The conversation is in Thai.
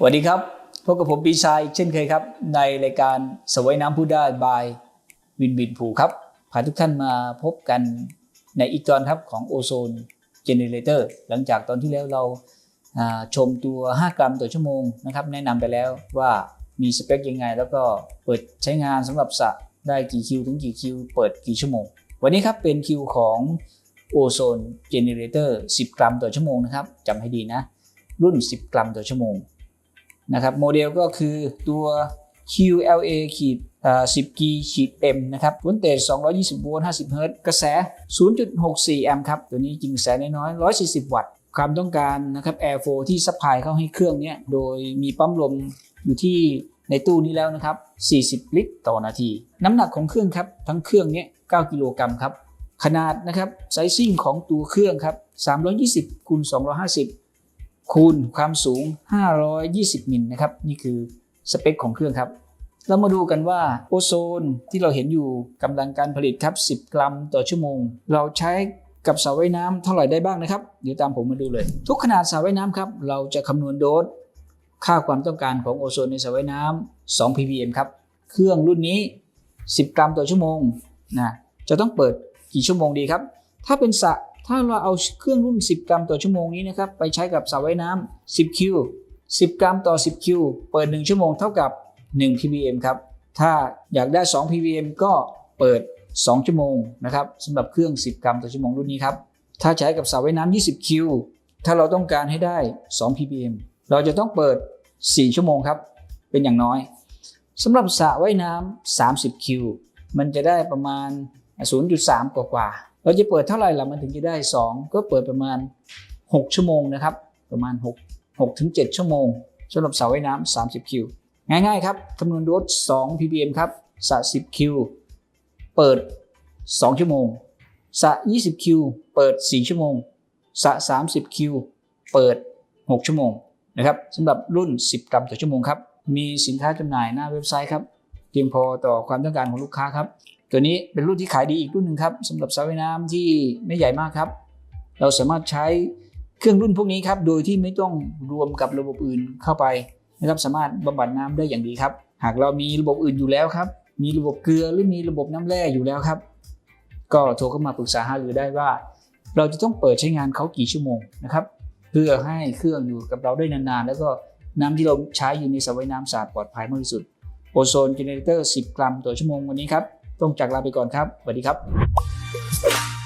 สวัสดีครับพบกับผมปีชายเช่นเคยครับ ในรายการสวยน้ำผู้ได้บายวินบินผูครับพาทุกท่านมาพบกันในอีกตอนครับของโอโซนเจเนเรเตอร์หลังจากตอนที่แล้วเราชมตัว 5 กรัมต่อชั่วโมงนะครับ แนะนำไปแล้วว่ามีสเปคยังไง แล้วก็เปิดใช้งานสำหรับสระได้กี่คิวถึงกี่คิว เปิดกี่ชั่วโมง วันนี้ครับเป็นคิวของโอโซนเจเนเรเตอร์10 กรัมต่อชั่วโมงนะครับจำให้ดีนะ รุ่น 10 กรัมต่อชั่วโมง นะครับโมเดลก็คือตัว QLA ขีด10 G ขีด M นะครับวอลเตจ220 โวลต์ 50 เฮิรตซ์ กระแส 0.64 แอมป์ครับ ตัวนี้จริงกระแสน้อยๆ140 วัตต์ ความต้องการนะครับ Air Flow ที่ซัพพลายเข้าให้เครื่องนี้โดยมีปั๊มลมอยู่ที่ในตู้นี้แล้วนะครับ 40 ลิตรต่อนาที น้ำหนักของเครื่องครับ ทั้งเครื่องนี้9กิโลกรัมครับ ขนาดนะครับไซซิ่งของตัวเครื่องครับ 320คูณ250 คูณความสูง 520 มิลนะครับ นี่คือสเปคของเครื่องครับ เรามาดูกันว่าโอโซนที่เราเห็นอยู่กำลังการผลิตครับ 10 กรัมต่อชั่วโมง เราใช้กับสระว่ายน้ำเท่าไหร่ได้บ้างนะครับ เดี๋ยวตามผมมาดูเลย ทุกขนาดสระว่ายน้ำครับ เราจะคำนวณโดสค่าความต้องการของโอโซนในสระว่ายน้ำ2 ppm ครับ เครื่องรุ่นนี้ 10 กรัมต่อชั่วโมงนะจะต้องเปิดกี่ชั่วโมงดีครับ ถ้าเป็นสระ ถ้าเราเอาเครื่องรุ่น 10 กรัมต่อชั่วโมงนี้นะครับไปใช้กับสระว่ายน้ำ10 คิว 10 กรัมต่อ 10 คิว เปิด 1 ชั่วโมงเท่ากับ 1 ppm ครับ ถ้าอยากได้ 2 ppm ก็เปิด 2 ชั่วโมงนะครับสำหรับเครื่อง 10 กรัมต่อชั่วโมงรุ่นนี้ครับ ถ้าใช้กับสระว่ายน้ำ20 คิว ถ้าเราต้องการให้ได้ 2 ppm เราจะต้องเปิด 4 ชั่วโมงครับ เป็นอย่างน้อยสำหรับสระว่ายน้ำ30 คิว มันจะได้ประมาณ 0.3 กว่ากว่า เราจะเปิดเท่าไหร่ล่ะมันถึงจะได้ 2 ก็เปิดประมาณ 6 ชั่วโมงนะครับ ประมาณ 6 6ถึง7ชั่วโมงสำหรับเสระว่ายน้ำ30 คิว ง่ายๆครับคำนวณโดส2 ppm ครับสระ10 คิว เปิด 2 ชั่วโมงสระ20 คิว เปิด 4 ชั่วโมงสระ30 คิว เปิด 6 ชั่วโมงนะครับสำหรับรุ่น 10 กรัมต่อชั่วโมงครับ มีสินค้าจำหน่ายหน้าเว็บไซต์ครับเพียงพอต่อความต้องการของลูกค้าครับ ตัวนี้เป็นรุ่นที่ขายดีอีกรุ่นหนึ่งครับสำหรับสระว่ายน้ำที่ไม่ใหญ่มากครับ เราสามารถใช้เครื่องรุ่นพวกนี้ครับโดยที่ไม่ต้องรวมกับระบบอื่นเข้าไปนะครับสามารถบำบัดน้ำได้อย่างดีครับ หากเรามีระบบอื่นอยู่แล้วครับ มีระบบเกลือหรือมีระบบน้ำแร่อยู่แล้วครับ ก็โทรเข้ามาปรึกษาหารือได้ว่า เราจะต้องเปิดใช้งานเขากี่ชั่วโมงนะครับเพื่อให้เครื่องอยู่กับเราได้นานๆ แล้วก็น้ำที่เราใช้อยู่ในสระว่ายน้ำสะอาดปลอดภัยมากที่สุดโอโซนเจเนเรเตอร์ 10 กรัมต่อชั่วโมงวันนี้ครับ ต้องจากลาไปก่อนครับสวัสดีครับ